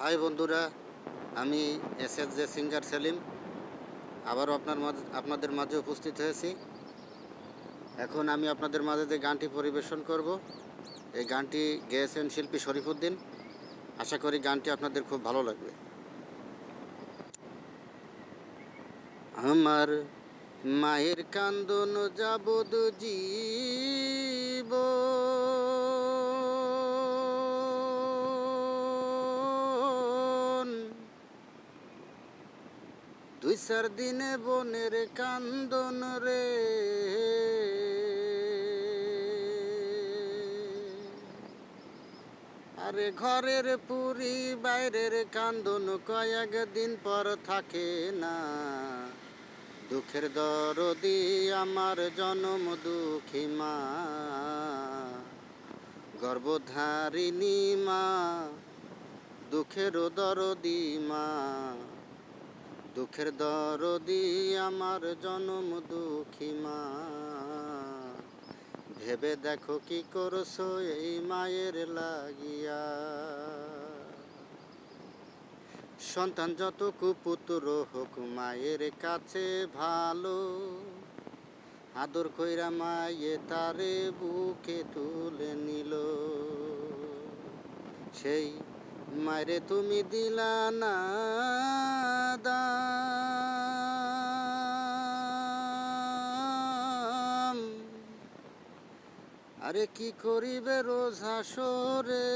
High বন্ধুরা, আমি S S J singer Selim. আবারও আপনার মাঝে, আপনাদের মাঝে উপস্থিত হয়েছি। এখন আমি আপনাদের মাঝে যে গানটি পরিবেশন করব, এই গানটি গেয়েছেন শিল্পী শরীফুদ্দিন। আশা করি গানটি আপনাদের খুব ভালো লাগবে। আমার মায়ের কান্দন যাবদ জীব চার দিনে বনের কান্দন রে। আরে ঘরের পুরি, বাইরের কান্দন কয়েক দিন পর থাকে না। দুঃখের দরদি আমার জনম দুঃখী মা। গর্ভধারিণী মা, দুঃখের দরদি মা। দুঃখের দরদি আমার জনম দুঃখী মা। ভেবে দেখো কি করছ এই মায়ের লাগিয়া। সন্তান যত কুপুত্র হোক, মায়ের কাছে ভালো। আদর কইরা মায়ে তারে বুকে তুলে নিল। সেই মায়েরে তুমি দিলা না দাম। আরে কি করিবে রোজ হাসরে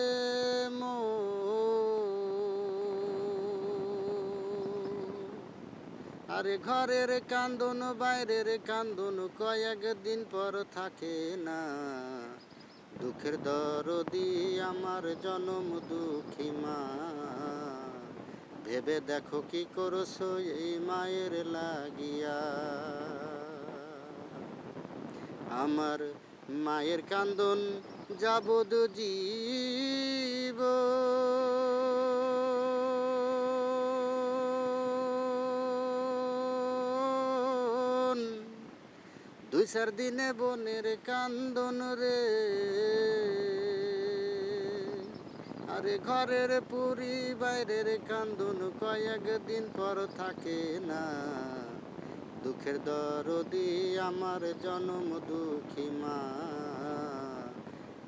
মো আরে ঘরের কান্দন, বাইরের কান্দন কয়েক দিন পর থাকে না। দুঃখের দরদি আমার জনম দুঃখী মা। ভেবে দেখো কি করছ এই মায়ের লাগিয়া। আমার মায়ের কান্দন যাবদ জীব। দুই চার দিনে বনের কান্দন রে। আরে ঘরের পুরি বাইরের কান্দন কয়েক দিন পর থাকে না। দুঃখের দরদি আমার জনম দুঃখী মা।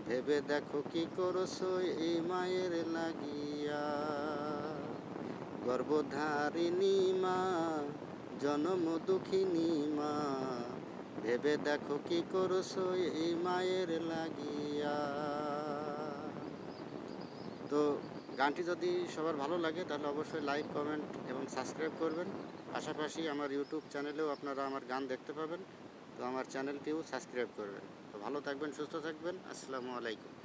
ভেবে দেখো কি করছ এই মায়ের লাগিয়া। গর্ভধারিণী মা, জনম দুঃখিনী মা। ভেবে দেখো কি করছ এই মায়ের লাগিয়া। তো গানটি যদি সবার ভালো লাগে, তাহলে অবশ্যই লাইক কমেন্ট এবং সাবস্ক্রাইব করবেন। পাশাপাশি আমার ইউটিউব চ্যানেলেও আপনারা আমার গান দেখতে পাবেন। তো আমার চ্যানেলটিও সাবস্ক্রাইব করবেন। তো ভালো থাকবেন, সুস্থ থাকবেন। আসসালামু আলাইকুম।